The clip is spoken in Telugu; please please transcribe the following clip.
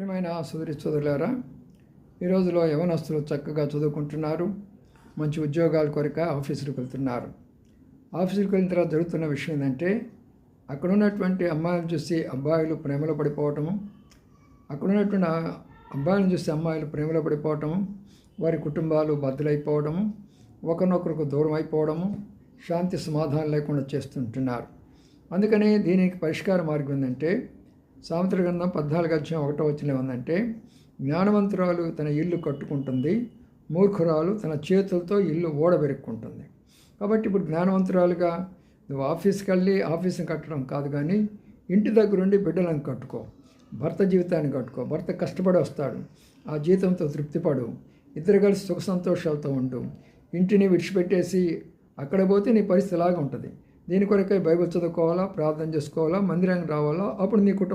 ప్రియమైన సోదరి సోదరులారా ఈ రోజులో యవనస్తులు చక్కగా చదువుకుంటున్నారు మంచి ఉద్యోగాల కొరక ఆఫీసులకు వెళ్తున్నారు. ఆఫీసులకు వెళ్ళిన తర్వాత జరుగుతున్న విషయం ఏంటంటే అక్కడ ఉన్నటువంటి అమ్మాయిలు చూసి అబ్బాయిలు ప్రేమలో పడిపోవటము అక్కడ ఉన్నటువంటి అబ్బాయిలను చూసి అమ్మాయిలు ప్రేమలో పడిపోవటము వారి కుటుంబాలు బద్దలైపోవడము ఒకరినొకరికి దూరం అయిపోవడము శాంతి సమాధానం లేకుండా చేస్తుంటున్నారు. అందుకని దీనికి పరిష్కార మార్గం ఏంటంటే సామెతల గ్రంథం పద్నాలుగు అధ్యాయం ఒకటో వచ్చిన ఏమందంటే జ్ఞానవంతురాలు తన ఇల్లు కట్టుకుంటుంది మూర్ఖురాలు తన చేతులతో ఇల్లు ఓడబెరుక్కుంటుంది. కాబట్టి ఇప్పుడు జ్ఞానవంతురాలుగా నువ్వు ఆఫీస్కి వెళ్ళి ఆఫీస్ని కట్టడం కాదు కానీ ఇంటి దగ్గరుండి బిడ్డలను కట్టుకో భర్త జీవితాన్ని కట్టుకో భర్త కష్టపడి వస్తాడు ఆ జీతంతో తృప్తిపడు ఇద్దరు కలిసి సుఖ సంతోషాలతో ఉండు ఇంటిని విడిచిపెట్టేసి అక్కడ పోతే నీ పరిస్థితి ఇలాగా ఉంటుంది దీని కొరకై బైబిల్ చదువుకోవాలా ప్రార్థన చేసుకోవాలా మందిరానికి రావాలా అప్పుడు నీ కుటుంబం